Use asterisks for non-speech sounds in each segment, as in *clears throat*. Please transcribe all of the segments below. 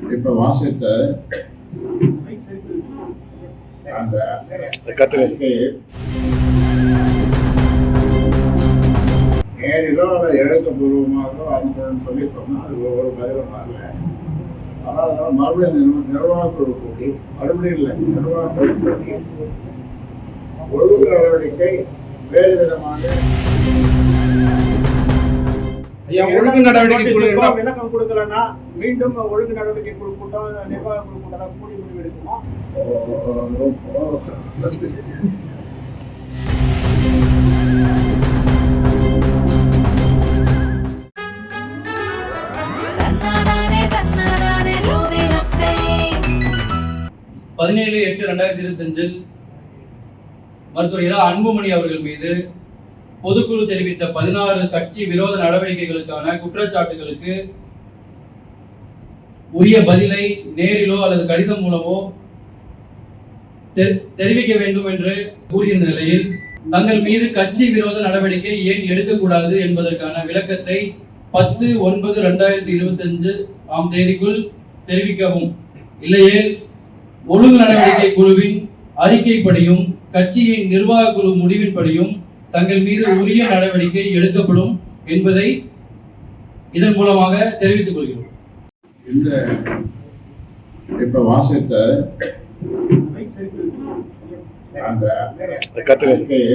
இப்ப வாசித்த அந்த நேரிலோ அல்லது எழுத்துப்பூர்வமாகவோ அனுப்பணும்னு சொல்லி சொன்னா அது ஒரு பதிலும் வரல அதாவது மறுபடியும் நிர்வ- நிர்வாகக்குழு கூட்டி மறுபடியும் இல்லை நிர்வாகக்குழு கூட்டி ஒழுங்கு நடவடிக்கை வேறு விதமாக ஒழுங்கு நடவடிக்கை விளக்கம் கொடுக்கலன்னா மீண்டும் ஒழுங்கு நடவடிக்கை குழு கூட்டம் நிர்வாக குழு கூட்டம் கூடி முடிவு எடுக்குமா? தன்னானே தன்னானே லோரிலப்பே பதினேழு எட்டு ரெண்டாயிரத்தி இருபத்தஞ்சில் மருத்துவர் இரா அன்புமணி அவர்கள் மீது பொதுக்குழு தெரிவித்த பதினாறு கட்சி விரோத நடவடிக்கைகளுக்கான குற்றச்சாட்டுகளுக்கு உரிய பதிலை நேரிலோ அல்லது கடிதம் மூலமோ தெரிவிக்க வேண்டும் என்று கூறியிருந்த நிலையில் தங்கள் மீது கட்சி விரோத நடவடிக்கை ஏன் எடுக்கக்கூடாது என்பதற்கான விளக்கத்தை பத்து ஒன்பது ரெண்டாயிரத்தி இருபத்தஞ்சு ஆம் தேதிக்குள் தெரிவிக்கவும். இல்லையே ஒழுங்கு நடவடிக்கை குழுவின் அறிக்கைப்படியும் கட்சியின் நிர்வாக குழு முடிவின்படியும் தங்கள் மீது உரிய நடவடிக்கை எடுக்கப்படும் என்பதை இதன் மூலமாக தெரிவித்துக் கொள்கிறோம். இந்த இப்ப வாசித்த அந்த அறிக்கையை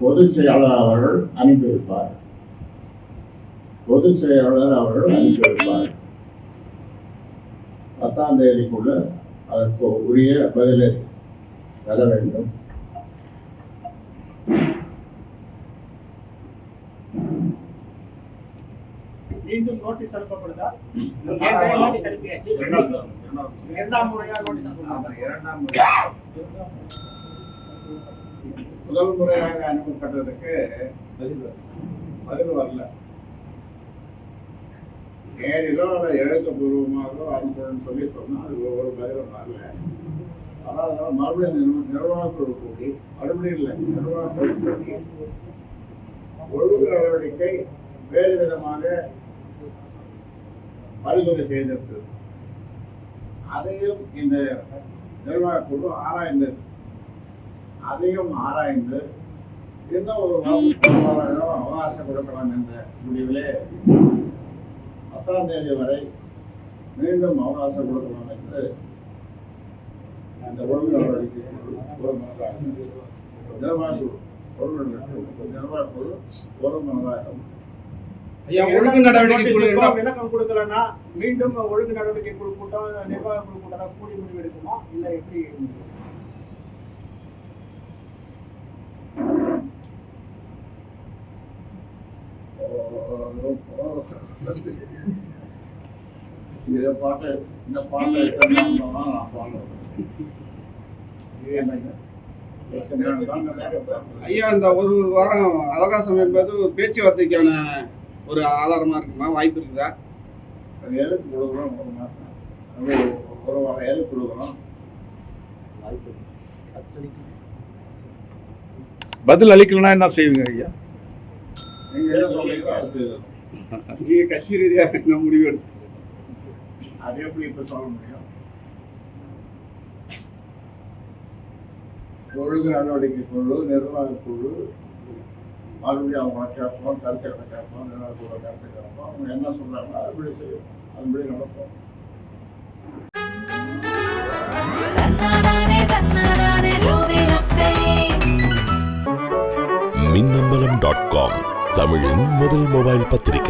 பொதுச் செயலாளர் அவர்கள் அனுப்பி வைப்பார் பொதுச் செயலாளர் அவர்கள் அனுப்பி வைப்பார் பத்தாம் தேதிக்குள்ள அதற்கு உரிய பதிலை தர வேண்டும் மீண்டும் நோட்டீஸ் அனுப்பப்படுதா? *clears throat* நோட்டீஸ் அனுப்பியாச்சு? இரண்டாம் முறையா நோட்டீஸ் ஆமா, அனுப்பப்படுதா இரண்டாம் முறை. முதல் முறையாக அனுப்பப்பட்டதுக்கு பதில் வரல. நேரிலோ அல்லது எழுத்துப்பூர்வமாகவோ அனுப்பணும்னு சொல்லி சொன்னா அது ஒரு பதிலும் வரல. அதாவது மறுபடியும் நிர்வ- நிர்வாகக்குழு கூட்டி மறுபடியும் இல்லை நிர்வாகக்குழு கூட்டி ஒழுங்கு நடவடிக்கை வேறு விதமாக பரிந்துரை செய்திருந்தது அதையும் இந்த நிர்வாகக்குழு ஆராய்ந்தது அதையும் ஆராய்ந்து இன்னும் ஒரு அவகாசம் கொடுக்கலாம் என்ற முடிவிலே பத்தாம் தேதி வரை மீண்டும் அவகாசம் கொடுக்கலாம் என்று அந்த ஒழுங்கு நடவடிக்கை குழு ஒரு மனதாக நிர்வாகக்குழு நிர்வாகக்குழு ஒரு மனதாக ஐயா ஒழுங்கு நடவடிக்கை விளக்கம் கொடுக்கலன்னா மீண்டும் ஒழுங்கு நடவடிக்கை குழு கூட்டம் நிர்வாக குழு கூட்டம் கூடி முடிவு எடுக்குமா? இல்ல எப்படி இதை பாட்டு இந்த பாட்டை எத்தனை நாள் பாடுறது இது? என்னங்க? ஐயா இந்த ஒரு வாரம் அவகாசம் என்பது பேச்சுவார்த்தைக்கான ஒரு ஆதாரமா இருக்குமா? வாய்ப்பு இருக்குதா? அது எதுக்கு கொடுக்குறோம்? ஒரு மாதம் ஒரு ஒரு வாரம் எதுக்கு கொடுக்குறோம்? பதில் அளிக்கலனா என்ன செய்வீங்க ஐயா? நீங்க கட்சி ரீதியாக என்ன முடிவு எடுத்து அது எப்படி இப்ப சொல்ல முடியும்? ஒழுங்கு நடவடிக்கை குழு நிர்வாக குழு மறுபடியும் அவங்க கேட்போம் கருத்துக்களை கேட்போம் குழு கருத்து கேட்போம் அவங்க என்ன சொல்றாங்களோ அதுபடி செய்யும். அதுபடி நடப்போம் மின்னம்பலம் டாட் காம் தமிழின் முதல் மொபைல் பத்திரிகை.